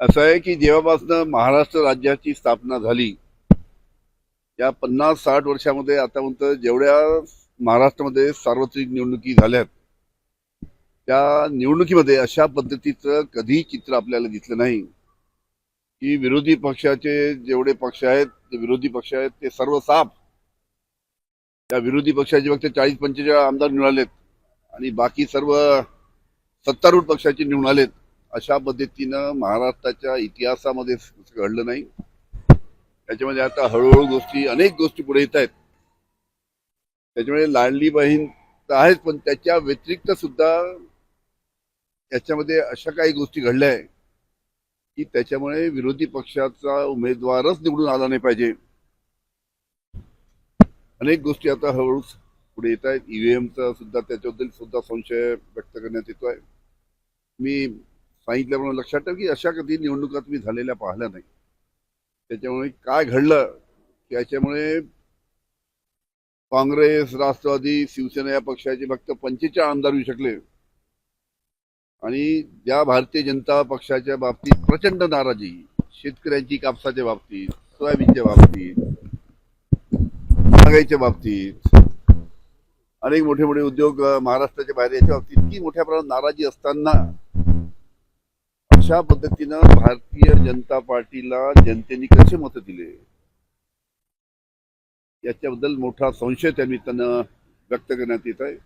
असं आहे की जेव्हापासून महाराष्ट्र राज्याची स्थापना झाली या पन्नास साठ वर्षामध्ये आतापर्यंत जेवढ्या महाराष्ट्रामध्ये सार्वत्रिक निवडणुकी झाल्यात त्या निवडणुकीमध्ये अशा पद्धतीचं कधीही चित्र आपल्याला दिसलं नाही की विरोधी पक्षाचे जेवढे पक्ष आहेत विरोधी पक्ष आहेत ते सर्व साफ. त्या विरोधी पक्षाचे फक्त चाळीस पंचेचाळीस आमदार निवडालेत आणि बाकी सर्व सत्तारूढ पक्षाचे निवडून आलेत. अशा पद्धतीनं महाराष्ट्राच्या इतिहासामध्ये घडलं नाही. त्याच्यामध्ये आता हळूहळू गोष्टी अनेक गोष्टी पुढे येत आहेत. त्याच्यामुळे लाडली बहीण तर आहेच पण त्याच्या व्यतिरिक्त सुद्धा याच्यामध्ये अशा काही गोष्टी घडल्या आहे की त्याच्यामुळे विरोधी पक्षाचा उमेदवारच निवडून आला नाही पाहिजे. अनेक गोष्टी आता हळूहळू पुढे येत आहेत. ईव्हीएमचा सुद्धा त्याच्याबद्दल सुद्धा संशय व्यक्त करण्यात येतो आहे मी सांगितल्याप्रमाणे लक्षात ठेव की अशा कधी निवडणुका तुम्ही झालेल्या पाहिल्या नाही. त्याच्यामुळे काय घडलं? त्याच्यामुळे काँग्रेस राष्ट्रवादी शिवसेना या पक्षाचे फक्त पंचेचाळीस आमदार होऊ शकले. आणि ज्या भारतीय जनता पक्षाच्या बाबतीत प्रचंड नाराजी शेतकऱ्यांची कापसाच्या बाबतीत सोयाबीनच्या बाबतीत महागाईच्या बाबतीत अनेक मोठे मोठे उद्योग महाराष्ट्राच्या बाहेर याच्या बाबतीत इतकी मोठ्या प्रमाणात नाराजी असताना अशा पद्धतीनं भारतीय जनता पार्टीला जनतेने कसे मत दिले? याच्याबद्दल मोठा संशय त्या निमित्तानं व्यक्त करण्यात येत आहे.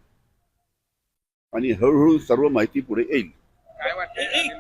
आणि हळूहळू सर्व माहिती पुढे येईल. काय वाटतं अनिल